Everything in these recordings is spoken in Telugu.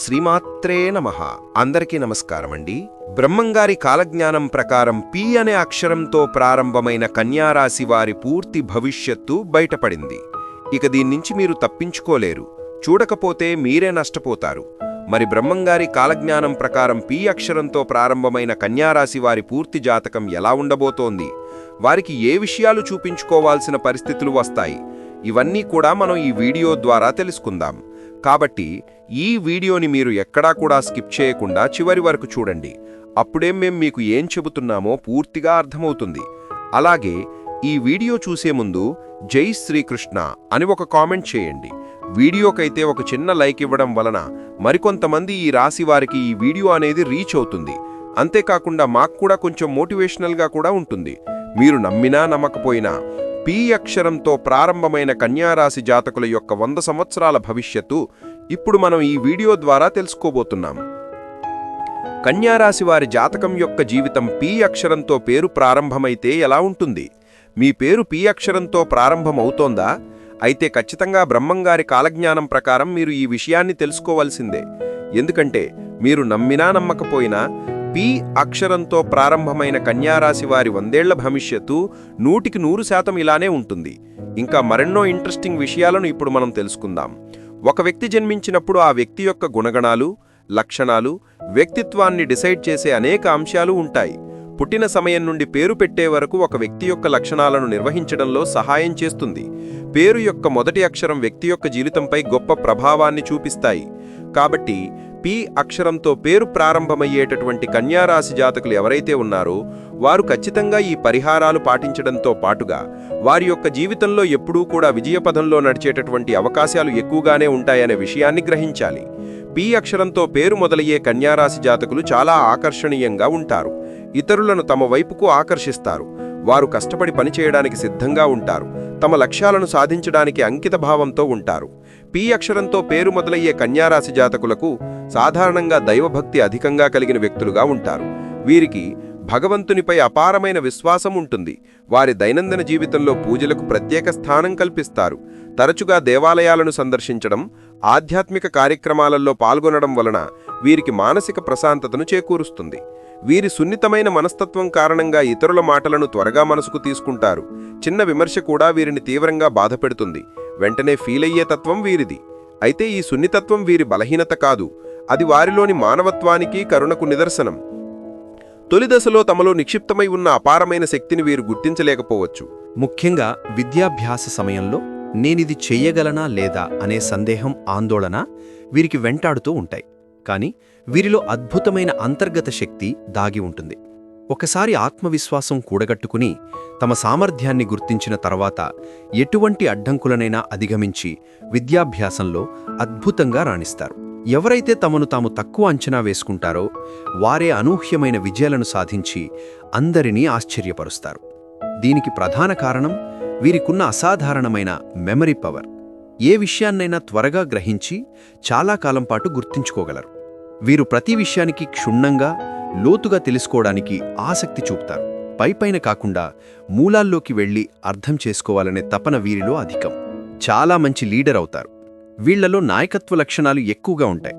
శ్రీమాత్రే నమ. అందరికీ నమస్కారం అండి. బ్రహ్మంగారి కాలజ్ఞానం ప్రకారం పి అనే అక్షరంతో ప్రారంభమైన కన్యారాశి వారి పూర్తి భవిష్యత్తు బయటపడింది. ఇక దీన్నించి మీరు తప్పించుకోలేరు. చూడకపోతే మీరే నష్టపోతారు. మరి బ్రహ్మంగారి కాలజ్ఞానం ప్రకారం పి అక్షరంతో ప్రారంభమైన కన్యారాశి వారి పూర్తి జాతకం ఎలా ఉండబోతోంది? వారికి ఏ విషయాలు చూపించుకోవాల్సిన పరిస్థితులు వస్తాయి? ఇవన్నీ కూడా మనం ఈ వీడియో ద్వారా తెలుసుకుందాం. కాబట్టి ఈ వీడియోని మీరు ఎక్కడా కూడా స్కిప్ చేయకుండా చివరి వరకు చూడండి. అప్పుడే మేం మీకు ఏం చెబుతున్నామో పూర్తిగా అర్థమవుతుంది. అలాగే ఈ వీడియో చూసే ముందు జై శ్రీకృష్ణ అని ఒక కామెంట్ చేయండి. వీడియోకైతే ఒక చిన్న లైక్ ఇవ్వడం వలన మరికొంతమంది ఈ రాశి వారికి ఈ వీడియో అనేది రీచ్ అవుతుంది. అంతేకాకుండా మాకు కూడా కొంచెం మోటివేషనల్గా కూడా ఉంటుంది. మీరు నమ్మినా నమ్మకపోయినా పి అక్షరంతో ప్రారంభమైన కన్యారాశి జాతకుల యొక్క వంద సంవత్సరాల భవిష్యత్తు ఇప్పుడు మనం ఈ వీడియో ద్వారా తెలుసుకోబోతున్నాం. కన్యారాశి వారి జాతకం యొక్క జీవితం పి అక్షరంతో పేరు ప్రారంభమైతే ఎలా ఉంటుంది? మీ పేరు పి అక్షరంతో ప్రారంభమవుతోందా? అయితే ఖచ్చితంగా బ్రహ్మంగారి కాలజ్ఞానం ప్రకారం మీరు ఈ విషయాన్ని తెలుసుకోవాల్సిందే. ఎందుకంటే మీరు నమ్మినా నమ్మకపోయినా పి అక్షరంతో ప్రారంభమైన కన్యారాశి వారి వందేళ్ళ భవిష్యత్తు నూటికి నూరు శాతం ఇలానే ఉంటుంది. ఇంకా మరెన్నో ఇంట్రెస్టింగ్ విషయాలను ఇప్పుడు మనం తెలుసుకుందాం. ఒక వ్యక్తి జన్మించినప్పుడు ఆ వ్యక్తి యొక్క గుణగణాలు లక్షణాలు వ్యక్తిత్వాన్ని డిసైడ్ చేసే అనేక అంశాలు ఉంటాయి. పుట్టిన సమయం నుండి పేరు పెట్టే వరకు ఒక వ్యక్తి యొక్క లక్షణాలను నిర్వహించడంలో సహాయం చేస్తుంది. పేరు యొక్క మొదటి అక్షరం వ్యక్తి యొక్క జీవితంపై గొప్ప ప్రభావాన్ని చూపిస్తాయి. కాబట్టి పి అక్షరంతో పేరు ప్రారంభమయ్యేటటువంటి కన్యారాశి జాతకులు ఎవరైతే ఉన్నారో వారు ఖచ్చితంగా ఈ పరిహారాలు పాటించడంతో పాటుగా వారి యొక్క జీవితంలో ఎప్పుడూ కూడా విజయపథంలో నడిచేటటువంటి అవకాశాలు ఎక్కువగానే ఉంటాయనే విషయాన్ని గ్రహించాలి. పి అక్షరంతో పేరు మొదలయ్యే కన్యారాశి జాతకులు చాలా ఆకర్షణీయంగా ఉంటారు. ఇతరులను తమ వైపుకు ఆకర్షిస్తారు. వారు కష్టపడి పనిచేయడానికి సిద్ధంగా ఉంటారు. తమ లక్ష్యాలను సాధించడానికి అంకితభావంతో ఉంటారు. పి అక్షరంతో పేరు మొదలయ్యే కన్యారాశి జాతకులకు సాధారణంగా దైవభక్తి అధికంగా కలిగిన వ్యక్తులుగా ఉంటారు. వీరికి భగవంతునిపై అపారమైన విశ్వాసం ఉంటుంది. వారి దైనందిన జీవితంలో పూజలకు ప్రత్యేక స్థానం కల్పిస్తారు. తరచుగా దేవాలయాలను సందర్శించడం ఆధ్యాత్మిక కార్యక్రమాలలో పాల్గొనడం వలన వీరికి మానసిక ప్రశాంతతను చేకూరుస్తుంది. వీరి సున్నితమైన మనస్తత్వం కారణంగా ఇతరుల మాటలను త్వరగా మనసుకు తీసుకుంటారు. చిన్న విమర్శ కూడా వీరిని తీవ్రంగా బాధపెడుతుంది. వెంటనే ఫీలయ్యే తత్వం వీరిది. అయితే ఈ సున్నితత్వం వీరి బలహీనత కాదు. అది వారిలోని మానవత్వానికి కరుణకు నిదర్శనం. తొలి దశలో తమలో నిక్షిప్తమై ఉన్న అపారమైన శక్తిని వీరు గుర్తించలేకపోవచ్చు. ముఖ్యంగా విద్యాభ్యాస సమయంలో నేనిది చెయ్యగలనా లేదా అనే సందేహం ఆందోళన వీరికి వెంటాడుతూ ఉంటాయి. కాని వీరిలో అద్భుతమైన అంతర్గత శక్తి దాగి ఉంటుంది. ఒకసారి ఆత్మవిశ్వాసం కూడగట్టుకుని తమ సామర్థ్యాన్ని గుర్తించిన తర్వాత ఎటువంటి అడ్డంకులనైనా అధిగమించి విద్యాభ్యాసంలో అద్భుతంగా రాణిస్తారు. ఎవరైతే తమను తాము తక్కువ అంచనా వేసుకుంటారో వారే అనూహ్యమైన విజయాలను సాధించి అందరినీ ఆశ్చర్యపరుస్తారు. దీనికి ప్రధాన కారణం వీరికున్న అసాధారణమైన మెమరీ పవర్. ఏ విషయాన్నైనా త్వరగా గ్రహించి చాలా కాలం పాటు గుర్తించుకోగలరు. వీరు ప్రతి విషయానికి క్షుణ్ణంగా లోతుగా తెలుసుకోవడానికి ఆసక్తి చూపుతారు. పైపైన కాకుండా మూలాల్లోకి వెళ్ళి అర్థం చేసుకోవాలనే తపన వీరిలో అధికం. చాలా మంచి లీడర్ అవుతారు. వీళ్ళలో నాయకత్వ లక్షణాలు ఎక్కువగా ఉంటాయి.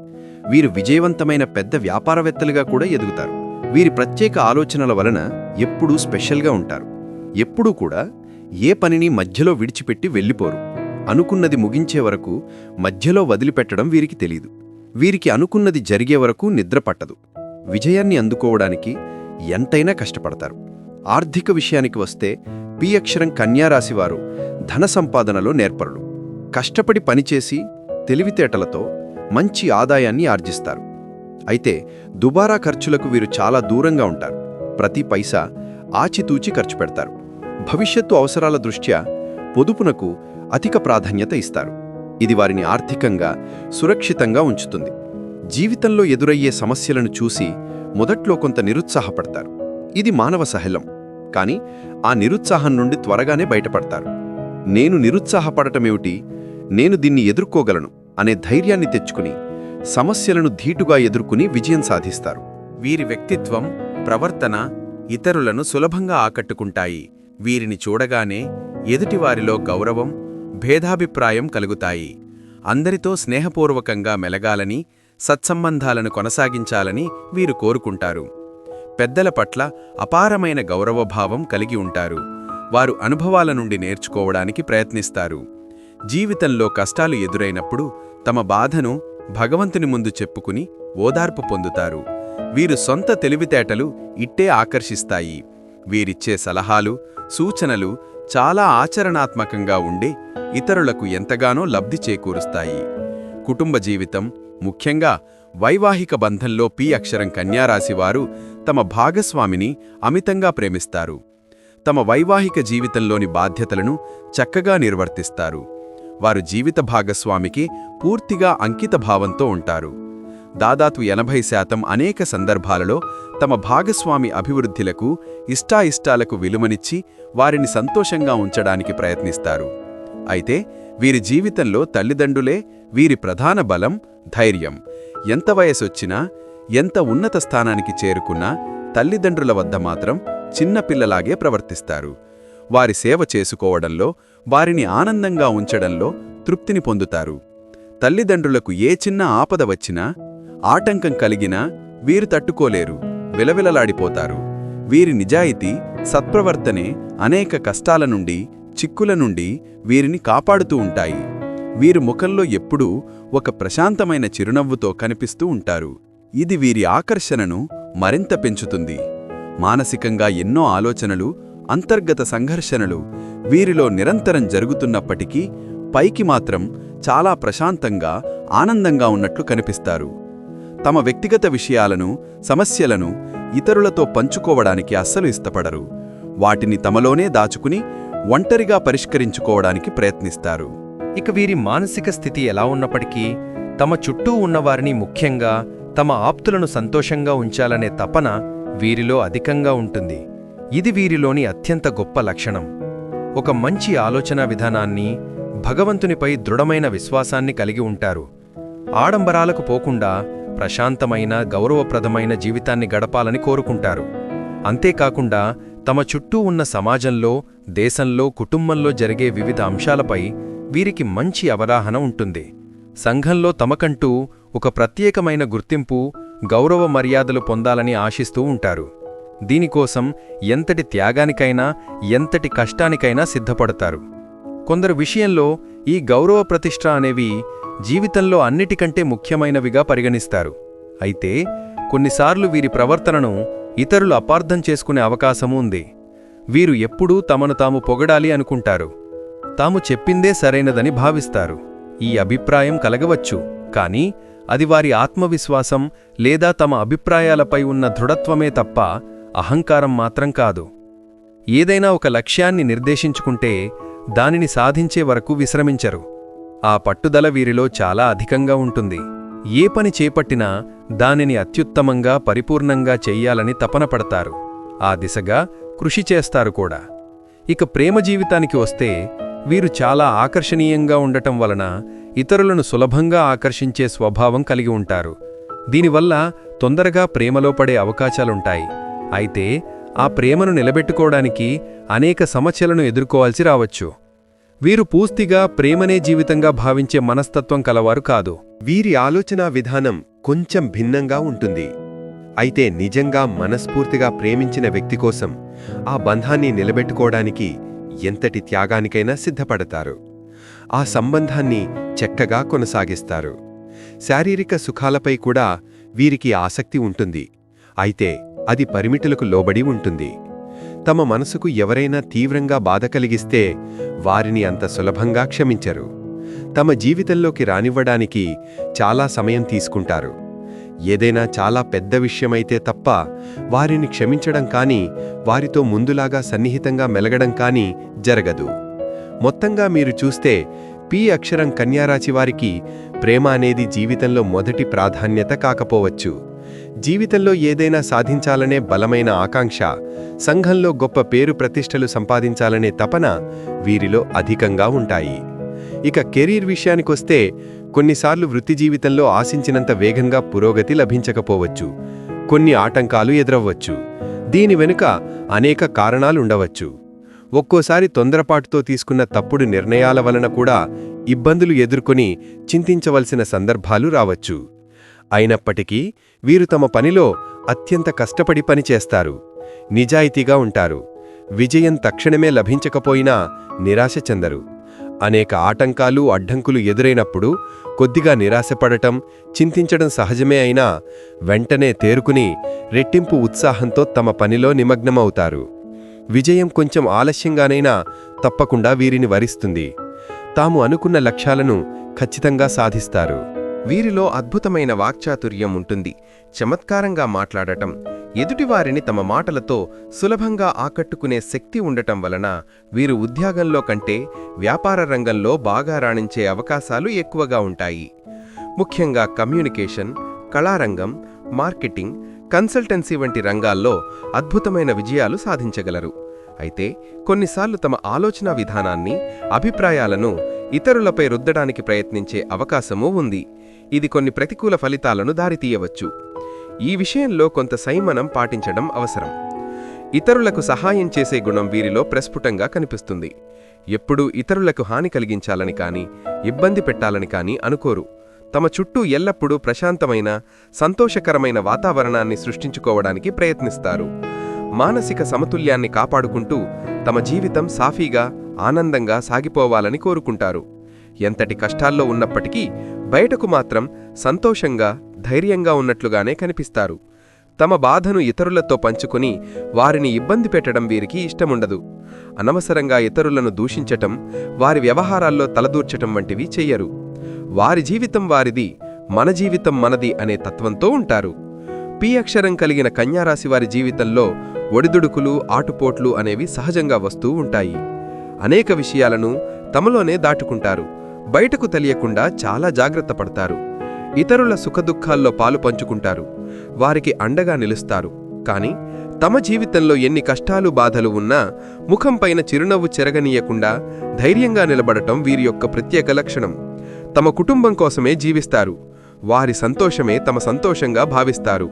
వీరు విజయవంతమైన పెద్ద వ్యాపారవేత్తలుగా కూడా ఎదుగుతారు. వీరి ప్రత్యేక ఆలోచనల వలన ఎప్పుడూ స్పెషల్గా ఉంటారు. ఎప్పుడూ కూడా ఏ పనిని మధ్యలో విడిచిపెట్టి వెళ్ళిపోరు. అనుకున్నది ముగించే వరకు మధ్యలో వదిలిపెట్టడం వీరికి తెలీదు. వీరికి అనుకున్నది జరిగే వరకు నిద్ర పట్టదు. విజయాన్ని అందుకోవడానికి ఎంతైనా కష్టపడతారు. ఆర్థిక విషయానికి వస్తే పి అక్షరం కన్యారాశివారు ధన సంపాదనలో నేర్పరులు. కష్టపడి పనిచేసి తెలివితేటలతో మంచి ఆదాయాన్ని ఆర్జిస్తారు. అయితే దుబారా ఖర్చులకు వీరు చాలా దూరంగా ఉంటారు. ప్రతి పైసా ఆచితూచి ఖర్చు పెడతారు. భవిష్యత్తు అవసరాల దృష్ట్యా పొదుపునకు అధిక ప్రాధాన్యత ఇస్తారు. ఇది వారిని ఆర్థికంగా సురక్షితంగా ఉంచుతుంది. జీవితంలో ఎదురయ్యే సమస్యలను చూసి మొదట్లో కొంత నిరుత్సాహపడతారు. ఇది మానవ సహలం. కాని ఆ నిరుత్సాహం నుండి త్వరగానే బయటపడతారు. నేను నిరుత్సాహపడటమేమిటి? నేను దీన్ని ఎదుర్కోగలను అనే ధైర్యాన్ని తెచ్చుకుని సమస్యలను ధీటుగా ఎదుర్కొని విజయం సాధిస్తారు. వీరి వ్యక్తిత్వం ప్రవర్తన ఇతరులను సులభంగా ఆకట్టుకుంటాయి. వీరిని చూడగానే ఎదుటివారిలో గౌరవం భేదాభిప్రాయం కలుగుతాయి. అందరితో స్నేహపూర్వకంగా మెలగాలని సత్సంబంధాలను కొనసాగించాలని వీరు కోరుకుంటారు. పెద్దల పట్ల అపారమైన గౌరవభావం కలిగి ఉంటారు. వారు అనుభవాల నుండి నేర్చుకోవడానికి ప్రయత్నిస్తారు. జీవితంలో కష్టాలు ఎదురైనప్పుడు తమ బాధను భగవంతుని ముందు చెప్పుకుని ఓదార్పు పొందుతారు. వీరు సొంత తెలివితేటలు ఇట్టే ఆకర్షిస్తాయి. వీరిచ్చే సలహాలు సూచనలు చాలా ఆచరణాత్మకంగా ఉండి ఇతరులకు ఎంతగానో లబ్ధి చేకూరుస్తాయి. కుటుంబ జీవితం ముఖ్యంగా వైవాహిక బంధంలో పి అక్షరం కన్యారాశివారు తమ భాగస్వామిని అమితంగా ప్రేమిస్తారు. తమ వైవాహిక జీవితంలోని బాధ్యతలను చక్కగా నిర్వర్తిస్తారు. వారు జీవిత భాగస్వామికి పూర్తిగా అంకిత భావంతో ఉంటారు. దాదాపు ఎనభై శాతం అనేక సందర్భాలలో తమ భాగస్వామి అభివృద్ధిలకు ఇష్టాయిష్టాలకు విలువనిచ్చి వారిని సంతోషంగా ఉంచడానికి ప్రయత్నిస్తారు. అయితే వీరి జీవితంలో తల్లిదండ్రులే వీరి ప్రధాన బలం ధైర్యం. ఎంత వయసొచ్చినా ఎంత ఉన్నత స్థానానికి చేరుకున్నా తల్లిదండ్రుల వద్ద మాత్రం చిన్నపిల్లలాగే ప్రవర్తిస్తారు. వారి సేవ చేసుకోవడంలో వారిని ఆనందంగా ఉంచడంలో తృప్తిని పొందుతారు. తల్లిదండ్రులకు ఏ చిన్న ఆపద వచ్చినా ఆటంకం కలిగినా వీరు తట్టుకోలేరు విలవిలలాడిపోతారు. వీరి నిజాయితీ సత్ప్రవర్తనే అనేక కష్టాల నుండి చిక్కుల నుండి వీరిని కాపాడుతూ ఉంటాయి. వీరి ముఖంలో ఎప్పుడూ ఒక ప్రశాంతమైన చిరునవ్వుతో కనిపిస్తూ ఉంటారు. ఇది వీరి ఆకర్షణను మరింత పెంచుతుంది. మానసికంగా ఎన్నో ఆలోచనలు అంతర్గత సంఘర్షణలు వీరిలో నిరంతరం జరుగుతున్నప్పటికీ పైకి మాత్రం చాలా ప్రశాంతంగా ఆనందంగా ఉన్నట్లు కనిపిస్తారు. తమ వ్యక్తిగత విషయాలను సమస్యలను ఇతరులతో పంచుకోవడానికి అస్సలు ఇష్టపడరు. వాటిని తమలోనే దాచుకుని ఒంటరిగా పరిష్కరించుకోవడానికి ప్రయత్నిస్తారు. ఇక వీరి మానసిక స్థితి ఎలా ఉన్నప్పటికీ తమ చుట్టూ ఉన్నవారిని ముఖ్యంగా తమ ఆప్తులను సంతోషంగా ఉంచాలనే తపన వీరిలో అధికంగా ఉంటుంది. ఇది వీరిలోని అత్యంత గొప్ప లక్షణం. ఒక మంచి ఆలోచనా విధానాన్ని భగవంతునిపై దృఢమైన విశ్వాసాన్ని కలిగి ఉంటారు. ఆడంబరాలకు పోకుండా ప్రశాంతమైన గౌరవప్రదమైన జీవితాన్ని గడపాలని కోరుకుంటారు. అంతేకాకుండా తమ చుట్టూ ఉన్న సమాజంలో దేశంలో కుటుంబంలో జరిగే వివిధ అంశాలపై వీరికి మంచి అవగాహన ఉంటుంది. సంఘంలో తమకంటూ ఒక ప్రత్యేకమైన గుర్తింపు గౌరవ మర్యాదలు పొందాలని ఆశిస్తూ ఉంటారు. దీనికోసం ఎంతటి త్యాగానికైనా ఎంతటి కష్టానికైనా సిద్ధపడతారు. కొందరు విషయంలో ఈ గౌరవ ప్రతిష్ట అనేవి జీవితంలో అన్నిటికంటే ముఖ్యమైనవిగా పరిగణిస్తారు. అయితే కొన్నిసార్లు వీరి ప్రవర్తనను ఇతరులు అపార్థం చేసుకునే అవకాశము ఉంది. వీరు ఎప్పుడూ తమను తాము పొగడాలి అనుకుంటారు. తాము చెప్పిందే సరైనదని భావిస్తారు. ఈ అభిప్రాయం కలగవచ్చు కానీ అది వారి ఆత్మవిశ్వాసం లేదా తమ అభిప్రాయాలపై ఉన్న దృఢత్వమే తప్ప అహంకారం మాత్రం కాదు. ఏదైనా ఒక లక్ష్యాన్ని నిర్దేశించుకుంటే దానిని సాధించే వరకు విశ్రమించరు. ఆ పట్టుదల వీరిలో చాలా అధికంగా ఉంటుంది. ఏ పని చేపట్టినా దానిని అత్యుత్తమంగా పరిపూర్ణంగా చెయ్యాలని తపనపడతారు. ఆ దిశగా కృషి చేస్తారు కూడా. ఇక ప్రేమ జీవితానికి వస్తే వీరు చాలా ఆకర్షణీయంగా ఉండటం వలన ఇతరులను సులభంగా ఆకర్షించే స్వభావం కలిగి ఉంటారు. దీనివల్ల తొందరగా ప్రేమలో పడే అవకాశాలుంటాయి. అయితే ఆ ప్రేమను నిలబెట్టుకోవడానికి అనేక సమస్యలను ఎదుర్కోవాల్సి రావచ్చు. వీరు పూర్తిగా ప్రేమనే జీవితంగా భావించే మనస్తత్వం కలవారు కాదు. వీరి ఆలోచనా విధానం కొంచెం భిన్నంగా ఉంటుంది. అయితే నిజంగా మనస్ఫూర్తిగా ప్రేమించిన వ్యక్తి కోసం ఆ బంధాన్ని నిలబెట్టుకోవడానికి ఎంతటి త్యాగానికైనా సిద్ధపడతారు. ఆ సంబంధాన్ని చక్కగా కొనసాగిస్తారు. శారీరక సుఖాలపై కూడా వీరికి ఆసక్తి ఉంటుంది. అయితే అది పరిమితులకు లోబడి ఉంటుంది. తమ మనసుకు ఎవరైనా తీవ్రంగా బాధ కలిగిస్తే వారిని అంత సులభంగా క్షమించరు. తమ జీవితంలోకి రానివ్వడానికి చాలా సమయం తీసుకుంటారు. ఏదైనా చాలా పెద్ద విషయమైతే తప్ప వారిని క్షమించడం కానీ వారితో ముందులాగా సన్నిహితంగా మెలగడం కానీ జరగదు. మొత్తంగా మీరు చూస్తే పి అక్షరం కన్యారాశి వారికి ప్రేమ అనేది జీవితంలో మొదటి ప్రాధాన్యత కాకపోవచ్చు. జీవితంలో ఏదైనా సాధించాలనే బలమైన ఆకాంక్ష సంఘంలో గొప్ప పేరు ప్రతిష్టలు సంపాదించాలనే తపన వీరిలో అధికంగా ఉంటాయి. ఇక కెరీర్ విషయానికొస్తే కొన్నిసార్లు వృత్తి జీవితంలో ఆశించినంత వేగంగా పురోగతి లభించకపోవచ్చు కొన్ని ఆటంకాలు ఎదురవ్వచ్చు. దీని వెనుక అనేక కారణాలుండవచ్చు. ఒక్కోసారి తొందరపాటుతో తీసుకున్న తప్పుడు నిర్ణయాల వలన కూడా ఇబ్బందులు ఎదుర్కొని చింతించవలసిన సందర్భాలు రావచ్చు. అయినప్పటికీ వీరు తమ పనిలో అత్యంత కష్టపడి పనిచేస్తారు నిజాయితీగా ఉంటారు. విజయం తక్షణమే లభించకపోయినా నిరాశ చెందరు. అనేక ఆటంకాలు అడ్డంకులు ఎదురైనప్పుడు కొద్దిగా నిరాశపడటం చింతించడం సహజమే అయినా వెంటనే తేరుకుని రెట్టింపు ఉత్సాహంతో తమ పనిలో నిమగ్నమవుతారు. విజయం కొంచెం ఆలస్యంగానైనా తప్పకుండా వీరిని వరిస్తుంది. తాము అనుకున్న లక్ష్యాలను ఖచ్చితంగా సాధిస్తారు. వీరిలో అద్భుతమైన వాక్చాతుర్యం ఉంటుంది. చమత్కారంగా మాట్లాడటం ఎదుటివారిని తమ మాటలతో సులభంగా ఆకట్టుకునే శక్తి ఉండటం వలన వీరు ఉద్యోగంలో కంటే వ్యాపార రంగంలో బాగా రాణించే అవకాశాలు ఎక్కువగా ఉంటాయి. ముఖ్యంగా కమ్యూనికేషన్ కళారంగం మార్కెటింగ్ కన్సల్టెన్సీ వంటి రంగాల్లో అద్భుతమైన విజయాలు సాధించగలరు. అయితే కొన్నిసార్లు తమ ఆలోచనా విధానాన్ని అభిప్రాయాలను ఇతరులపై రుద్దడానికి ప్రయత్నించే అవకాశమూ ఉంది. ఇది కొన్ని ప్రతికూల ఫలితాలను దారితీయవచ్చు. ఈ విషయంలో కొంత సంయమనం పాటించడం అవసరం. ఇతరులకు సహాయం చేసే గుణం వీరిలో ప్రస్ఫుటంగా కనిపిస్తుంది. ఎప్పుడూ ఇతరులకు హాని కలిగించాలని కాని ఇబ్బంది పెట్టాలని కానీ అనుకోరు. తమ చుట్టూ ఎల్లప్పుడూ ప్రశాంతమైన సంతోషకరమైన వాతావరణాన్ని సృష్టించుకోవడానికి ప్రయత్నిస్తారు. మానసిక సమతుల్యాన్ని కాపాడుకుంటూ తమ జీవితం సాఫీగా ఆనందంగా సాగిపోవాలని కోరుకుంటారు. ఎంతటి కష్టాల్లో ఉన్నప్పటికీ బయటకు మాత్రం సంతోషంగా ధైర్యంగా ఉన్నట్లుగానే కనిపిస్తారు. తమ బాధను ఇతరులతో పంచుకుని వారిని ఇబ్బంది పెట్టడం వీరికి ఇష్టముండదు. అనవసరంగా ఇతరులను దూషించటం వారి వ్యవహారాల్లో తలదూర్చటం వంటివి చెయ్యరు. వారి జీవితం వారిది మన జీవితం మనది అనే తత్వంతో ఉంటారు. పి అక్షరం కలిగిన కన్యారాశి వారి జీవితంలో ఒడిదుడుకులు ఆటుపోట్లు అనేవి సహజంగా వస్తూ ఉంటాయి. అనేక విషయాలను తమలోనే దాటుకుంటారు. బయటకు తెలియకుండా చాలా జాగ్రత్త పడతారు. ఇతరుల సుఖదుఖాల్లో పాలు పంచుకుంటారు. వారికి అండగా నిలుస్తారు. కాని తమ జీవితంలో ఎన్ని కష్టాలు బాధలు ఉన్నా ముఖంపైన చిరునవ్వు చెరగనీయకుండా ధైర్యంగా నిలబడటం వీరి యొక్క ప్రత్యేక లక్షణం. తమ కుటుంబం కోసమే జీవిస్తారు. వారి సంతోషమే తమ సంతోషంగా భావిస్తారు.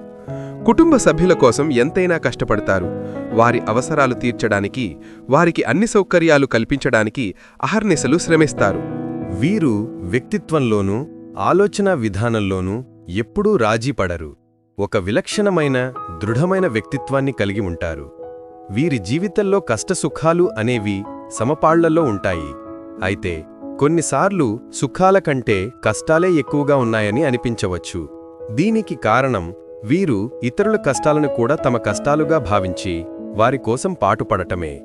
కుటుంబ సభ్యుల కోసం ఎంతైనా కష్టపడతారు. వారి అవసరాలు తీర్చడానికి వారికి అన్ని సౌకర్యాలు కల్పించడానికి అహర్నిశలు శ్రమిస్తారు. వీరు వ్యక్తిత్వంలోనూ ఆలోచనా విధానంలోనూ ఎప్పుడూ రాజీపడరు ఒక విలక్షణమైన దృఢమైన వ్యక్తిత్వాన్ని కలిగి ఉంటారు. వీరి జీవితంలో కష్టసుఖాలు అనేవి సమపాళ్ళలో ఉంటాయి. అయితే కొన్నిసార్లు సుఖాల కంటే కష్టాలే ఎక్కువగా ఉన్నాయని అనిపించవచ్చు. దీనికి కారణం వీరు ఇతరుల కష్టాలను కూడా తమ కష్టాలుగా భావించి వారి కోసం పాటుపడటమే.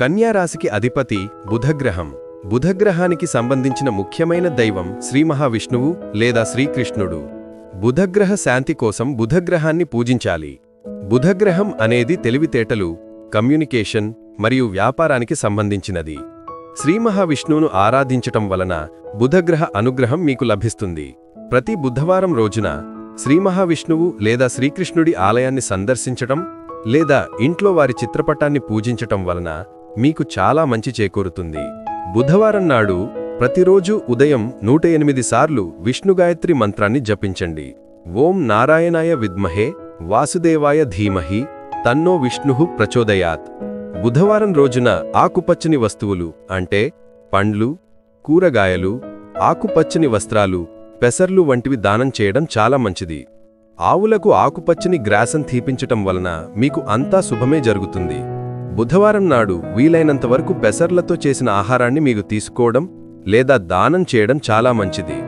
కన్యారాశికి అధిపతి బుధగ్రహం. బుధగ్రహానికి సంబంధించిన ముఖ్యమైన దైవం శ్రీ మహావిష్ణువు లేదా శ్రీకృష్ణుడు బుధగ్రహ శాంతి కోసం బుధగ్రహాన్ని పూజించాలి. బుధగ్రహం అనేది తెలివితేటలు కమ్యూనికేషన్ మరియు వ్యాపారానికి సంబంధించినది. శ్రీ మహావిష్ణువును ఆరాధించటం వలన బుధగ్రహ అనుగ్రహం మీకు లభిస్తుంది. ప్రతి బుధవారం రోజున శ్రీ మహావిష్ణువు లేదా శ్రీకృష్ణుడి ఆలయాన్ని సందర్శించటం లేదా ఇంట్లో వారి చిత్రపటాన్ని పూజించటం వలన మీకు చాలా మంచి చేకూరుతుంది. బుధవారం నాడు ప్రతిరోజు ఉదయం నూట ఎనిమిది సార్లు విష్ణుగాయత్రి మంత్రాన్ని జపించండి. ఓం నారాయణాయ విద్మహే వాసుదేవాయ ధీమహి తన్నో విష్ణుః ప్రచోదయాత్. బుధవారం రోజున ఆకుపచ్చని వస్తువులు అంటే పండ్లు కూరగాయలు ఆకుపచ్చని వస్త్రాలు పెసర్లు వంటివి దానం చేయడం చాలా మంచిది. ఆవులకు ఆకుపచ్చని గ్రాసం తీపించటం వలన మీకు అంతా శుభమే జరుగుతుంది. బుధవారం నాడు వీలైనంత వరకు పెసర్లతో చేసిన ఆహారాన్ని మీకు తీసుకోవడం లేదా దానం చేయడం చాలా మంచిది.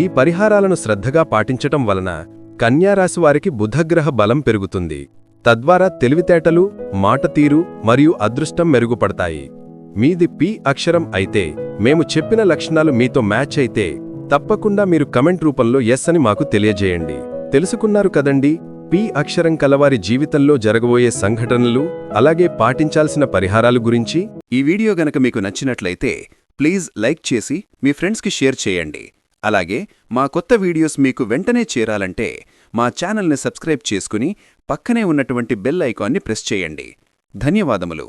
ఈ పరిహారాలను శ్రద్ధగా పాటించటం వలన కన్యారాశి వారికి బుధగ్రహ బలం పెరుగుతుంది. తద్వారా తెలివితేటలు మాటతీరు మరియు అదృష్టం మెరుగుపడతాయి. మీది పి అక్షరం అయితే మేము చెప్పిన లక్షణాలు మీతో మ్యాచ్ అయితే తప్పకుండా మీరు కమెంట్ రూపంలో ఎస్ అని మాకు తెలియజేయండి. తెలుసుకున్నారు కదండీ? పి అక్షరం కలవారి జీవితంలో జరగబోయే సంఘటనలు అలాగే పాటించాల్సిన పరిహారాలు గురించి ఈ వీడియో గనక మీకు నచ్చినట్లయితే ప్లీజ్ లైక్ చేసి మీ ఫ్రెండ్స్కి షేర్ చేయండి. అలాగే మా కొత్త వీడియోస్ మీకు వెంటనే చేరాలంటే మా ఛానల్ని సబ్స్క్రైబ్ చేసుకుని పక్కనే ఉన్నటువంటి బెల్ ఐకాన్ని ప్రెస్ చేయండి. ధన్యవాదములు.